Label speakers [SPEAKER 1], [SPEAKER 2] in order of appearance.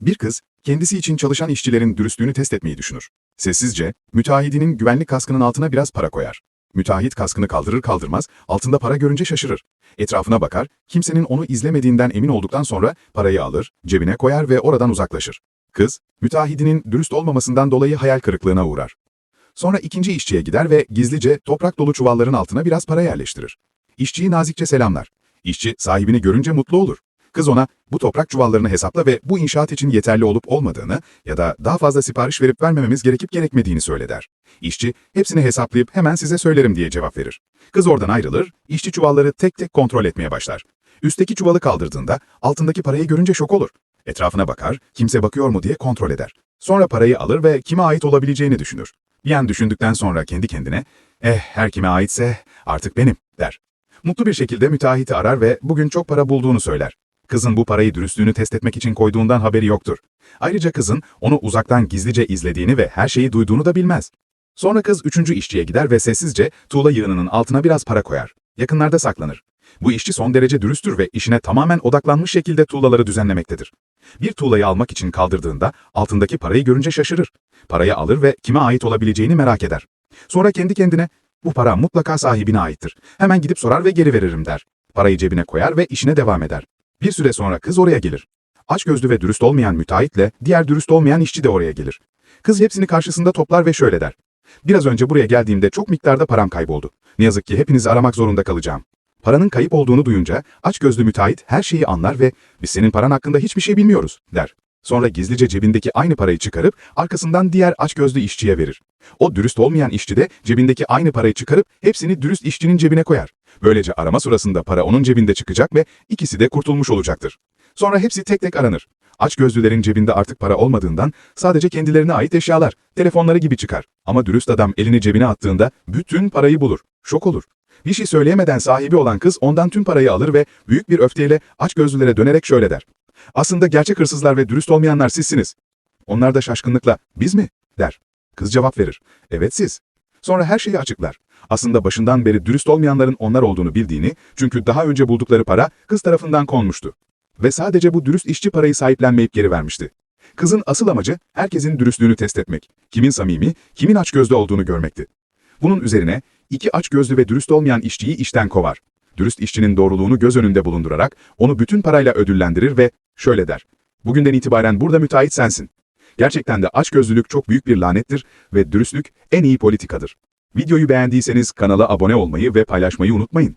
[SPEAKER 1] Bir kız, kendisi için çalışan işçilerin dürüstlüğünü test etmeyi düşünür. Sessizce, müteahhidinin güvenlik kaskının altına biraz para koyar. Müteahhit kaskını kaldırır kaldırmaz, altında para görünce şaşırır. Etrafına bakar, kimsenin onu izlemediğinden emin olduktan sonra parayı alır, cebine koyar ve oradan uzaklaşır. Kız, müteahhidinin dürüst olmamasından dolayı hayal kırıklığına uğrar. Sonra ikinci işçiye gider ve gizlice toprak dolu çuvalların altına biraz para yerleştirir. İşçiyi nazikçe selamlar. İşçi sahibini görünce mutlu olur. Kız ona bu toprak çuvallarını hesapla ve bu inşaat için yeterli olup olmadığını ya da daha fazla sipariş verip vermememiz gerekip gerekmediğini söyler. İşçi hepsini hesaplayıp hemen size söylerim diye cevap verir. Kız oradan ayrılır, işçi çuvalları tek tek kontrol etmeye başlar. Üstteki çuvalı kaldırdığında altındaki parayı görünce şok olur. Etrafına bakar, kimse bakıyor mu diye kontrol eder. Sonra parayı alır ve kime ait olabileceğini düşünür. Bir an düşündükten sonra kendi kendine, eh her kime aitse artık benim der. Mutlu bir şekilde müteahhiti arar ve bugün çok para bulduğunu söyler. Kızın bu parayı dürüstlüğünü test etmek için koyduğundan haberi yoktur. Ayrıca kızın onu uzaktan gizlice izlediğini ve her şeyi duyduğunu da bilmez. Sonra kız üçüncü işçiye gider ve sessizce tuğla yığınının altına biraz para koyar. Yakınlarda saklanır. Bu işçi son derece dürüsttür ve işine tamamen odaklanmış şekilde tuğlaları düzenlemektedir. Bir tuğlayı almak için kaldırdığında altındaki parayı görünce şaşırır. Parayı alır ve kime ait olabileceğini merak eder. Sonra kendi kendine bu para mutlaka sahibine aittir. Hemen gidip sorar ve geri veririm der. Parayı cebine koyar ve işine devam eder. Bir süre sonra kız oraya gelir. Açgözlü ve dürüst olmayan müteahhitle diğer dürüst olmayan işçi de oraya gelir. Kız hepsini karşısında toplar ve şöyle der. Biraz önce buraya geldiğimde çok miktarda param kayboldu. Ne yazık ki hepinizi aramak zorunda kalacağım. Paranın kayıp olduğunu duyunca açgözlü müteahhit her şeyi anlar ve biz senin paran hakkında hiçbir şey bilmiyoruz der. Sonra gizlice cebindeki aynı parayı çıkarıp arkasından diğer açgözlü işçiye verir. O dürüst olmayan işçi de cebindeki aynı parayı çıkarıp hepsini dürüst işçinin cebine koyar. Böylece arama sırasında para onun cebinde çıkacak ve ikisi de kurtulmuş olacaktır. Sonra hepsi tek tek aranır. Açgözlülerin cebinde artık para olmadığından sadece kendilerine ait eşyalar, telefonları gibi çıkar. Ama dürüst adam elini cebine attığında bütün parayı bulur. Şok olur. Bir şey söyleyemeden sahibi olan kız ondan tüm parayı alır ve büyük bir öfkeyle açgözlülere dönerek şöyle der. Aslında gerçek hırsızlar ve dürüst olmayanlar sizsiniz. Onlar da şaşkınlıkla, biz mi? der. Kız cevap verir. Evet siz. Sonra her şeyi açıklar. Aslında başından beri dürüst olmayanların onlar olduğunu bildiğini, çünkü daha önce buldukları para kız tarafından konmuştu. Ve sadece bu dürüst işçi parayı sahiplenmeyip geri vermişti. Kızın asıl amacı herkesin dürüstlüğünü test etmek, kimin samimi, kimin açgözlü olduğunu görmekti. Bunun üzerine iki açgözlü ve dürüst olmayan işçiyi işten kovar. Dürüst işçinin doğruluğunu göz önünde bulundurarak onu bütün parayla ödüllendirir ve şöyle der. Bugünden itibaren burada müteahhit sensin. Gerçekten de açgözlülük çok büyük bir lanettir ve dürüstlük en iyi politikadır. Videoyu beğendiyseniz kanala abone olmayı ve paylaşmayı unutmayın.